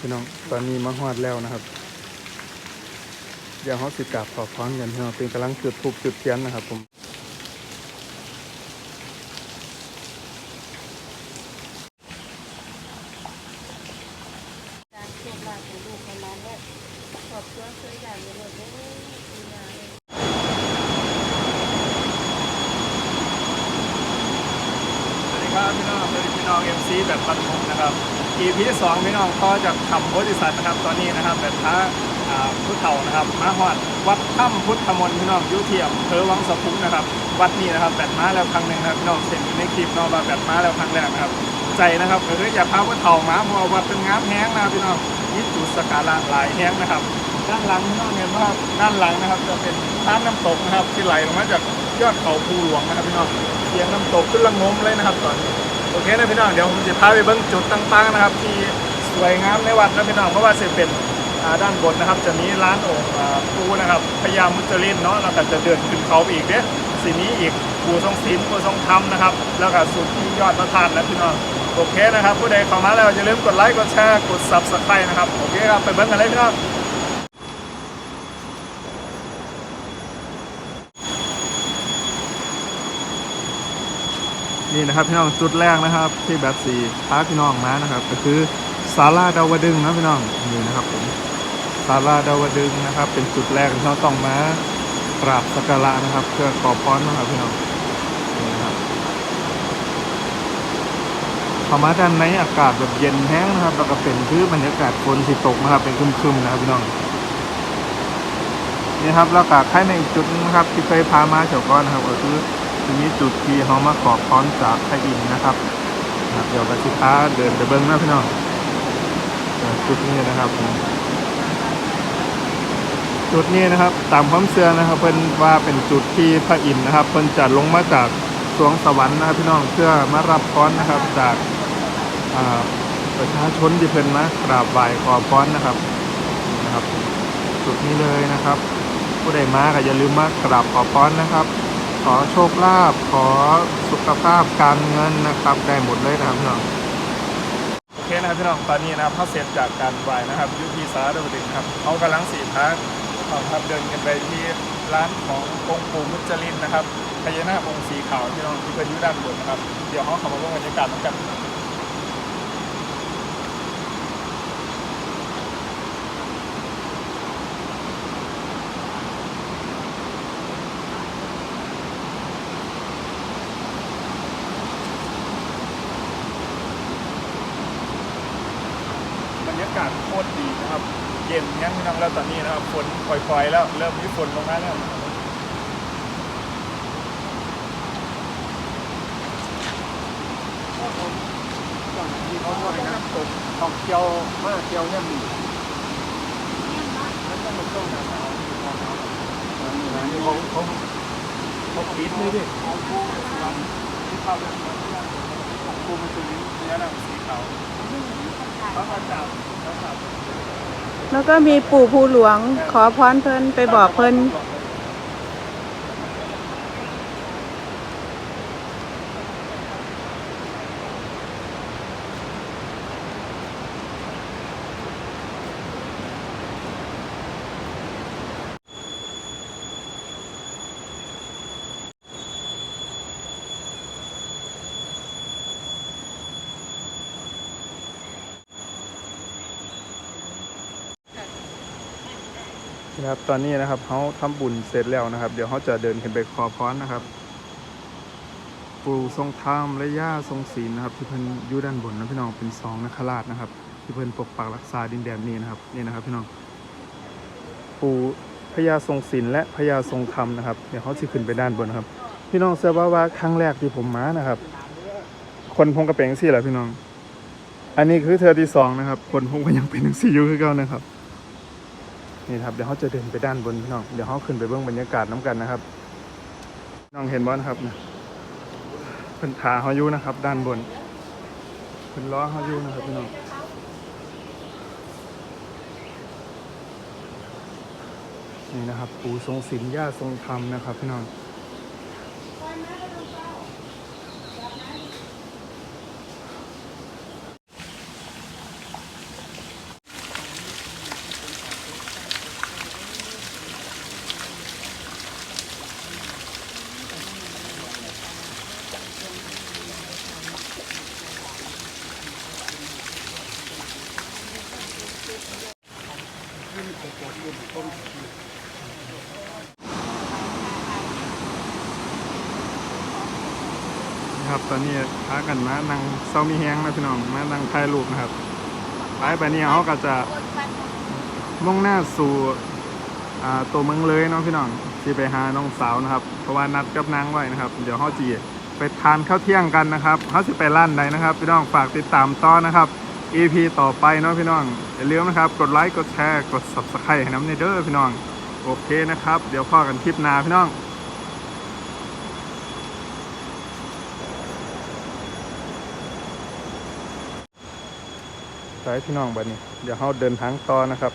พี่น้องตอนนี้มาฮอดแล้วนะครับเดี๋ยวเขาสิกราบขอพรกันพี่น้องเป็นกำลังจุดทูบจุดเทียนนะครับ ผมการเก็บลาของลูกประมาณว่าขอบคุณเคยอย่างนี้หมดเลยคุณยายสวัสดีครับพี่น้องสวัสดีพี่น้องเอ็มซีแบบปันมุกนะครับ EP ที่สองพี่น้องก็จากทำโพธิสัตว์นะครับตอนนี้นะครับแบบพระอ่าพุทธเถานะครับมาฮอดวัดถ้ำพุทธมนต์พี่น้องยุเทียมเพอวังสะพุงนะครับ วัดนี้นะครับแบบมาแล้วครั้งหนึ่งนะครับพี่น้องเห็นในคลิปเนาะว่าแบบมาแล้วครั้งแรกนะครับใจนะครับก็คืออย่าพาพุทธเถามาเพราะว่าวัดเป็นงามแห้งนะพี่น้องมีจุดสการะหลายแห้งนะครับ ด้านหลังพี่น้องเห็นว่าด้านหลังนะครับจะเป็นท่าน้ำตกนะครับที่ไหลลงมาจากยอดเขาภูหลวงนะครับพี่น้องเสียงน้ำตกขึ้นละงมเลยนะครับตอนนี้ โอเคนะพี่น้องเดี๋ยวผมจะพาไปเบิ้งจุดต่างๆนะครับ ที่สวยงามในวัดนะพี่น้องเพราะว่าจะเป็นด้านบนนะครับ จะมีร้านโอ่งปูนะครับพญามุจลินเนาะแล้วก็จะเดินขึ้นเขาไปอีกเด้สีนี้อีกปูทรงศิลปูทรงธรรมนะครับ แล้วก็สุดที่ยอดพระธาตุนะพี่น้องโอเคนะครับผู้ใดเข้ามาแล้วอย่าลืมกดไลค์กดแชร์กด subscribe นะครับโอเคครับไปเบิ้งกันเลยพี่น้อง นี่นะครับพี่น้องจุดแรกนะครับ ที่แบบสีพาพี่น้องมานะครับ ก็คือศาลาดาวดึงนะพี่น้องนี่นะครับผมศาลาดาวดึงนะครับ เป็นจุดแรกที่เราต้องมากราบสักการะนะครับ เพื่อขอพรนะครับพี่น้องนี่นะครับเข้ามาด้านในอากาศแบบเย็นแห้งนะครับแล้วก็เป็นคือบรรยากาศฝนที่ตกนะครับ เป็นครึมๆนะครับพี่น้องนี่ครับแล้วก็ใครในอีกจุดนะครับที่เคยพามาเจ้าก้อนนะครับก็คือ ทีนี้จุดที่เขามาขอพรจากพระอินทร์นะครับ เดี๋ยวกสิค้าเดินไปเบิ้งนะพี่น้องจุดนี้นะครับ จุดนี้นะครับตามความเชื่อนะครับเพิ่นว่าเป็นจุดที่พระอินทร์นะครับเพิ่นจะลงมาจากสวงสวรรค์นะครับพี่น้องเพื่อมารับพรนะครับจากประชาชนที่เพิ่นมากราบไหว้ขอพรนะครับนะครับ จุดนี้เลยนะครับ ผู้ใดมาก็อย่าลืมมากราบขอพรนะครับ ขอโชคลาภขอสุขภาพการเงินนะครับ ได้หมดเลยนะครับพี่น้องโอเคนะครับพี่น้องตอนนี้นะครับเขาเสร็จจากการไหวนะครับยุทีสารดวดึงครับเขากำลังสีพักเขาครับเดินกันไปที่ร้านขององค์ปู่มุจลินนะครับพญานาคองค์สีขาวพี่น้องที่เป็นอยุด้านบนนะครับ เดี๋ยวเขาเข้ามาดูบรรยากาศกัน บรรยากาศโคตรดี นะครับเย็นยังพี่น้องแล้วตอนนี้นะครับฝนปล่อยๆแล้วเริ่มมีฝนลงมาแล้วนะครับก่อนที่เขาด้วยนะตกท่องเที่ยวมากเที่ยวเนี่ยมีแล้วก็มันต้องหนาวหนาวหนาวหนาวเขาเขาเขาปิดเลยดิเขาพูดที่เข้าไปของกูมันตัวนี้เนี่ยนะสีขาวเขามาจับเขาจับ แล้วก็มีปู่ภูหลวงขอพรเพิ่นไปบอกเพิ่น นะครับตอนนี้นะครับเขาทำบุญเสร็จแล้วนะครับ เดี๋ยวเขาจะเดินขึ้นไปขอพรนะครับ ปูทรงธรรมและย่าทรงศีลนะครับ ที่เพิ่นอยู่ด้านบนนะพี่น้องเป็นสองนักราชนะครับ ที่เพิ่นปกปักรักษาดินแดนนี้นะครับนี่นะครับพี่น้องปูพญาทรงศีลและพญาทรงธรรมนะครับเดี๋ยวเขาจะขึ้นไปด้านบนครับ พี่น้องเชื่อว่าว่าครั้งแรกที่ผมมานะครับ คนพงกระเป๋งสี่แหละพี่น้อง อันนี้คือเธอที่สองนะครับ คนพงก็ยังเป็นทั้งสี่อยู่คือเก่านะครับ นี่ครับเดี๋ยวเขาจะเดินไปด้านบนพี่น้องเดี๋ยวเขาขึ้นไปเบื้องบรรยากาศน้ำกันนะครับน้องเห็นบ่นครับนะเพิ่นขาเขาอยู่นะครับ ด้านบนเพิ่นล้อเขาอยู่นะครับพี่น้องนี่นะครับ ปูทรงศิลป์ย่าทรงธรรมนะครับพี่น้อง ครับตอนนี้พากันมานั่งเซามีแฮงนะพี่น้องมานั่งถ่ายรูปนะครับไปไปนี้เขาก็จะมุ่งหน้าสู่ตัวเมืองเลยเนาะพี่น้องที่ไปหาน้องสาวนะครับ เพราะว่านัดกับนางไว้นะครับ เดี๋ยวเขาจีไปทานข้าวเที่ยงกันนะครับเขาจะไปร้านใดนะครับ พี่น้องฝากติดตามต่อนะครับ EP ต่อไปเนาะพี่น้อง อย่าลืมนะครับ กดไลค์ กดแชร์ กด Subscribe ให้น้ำในเด้อพี่น้อง โอเคนะครับ เดี๋ยวพ่อกันคลิปหน้าพี่น้องไปพี่น้องบัดนี้ เดี๋ยวเราเดินทางต่อนะครับ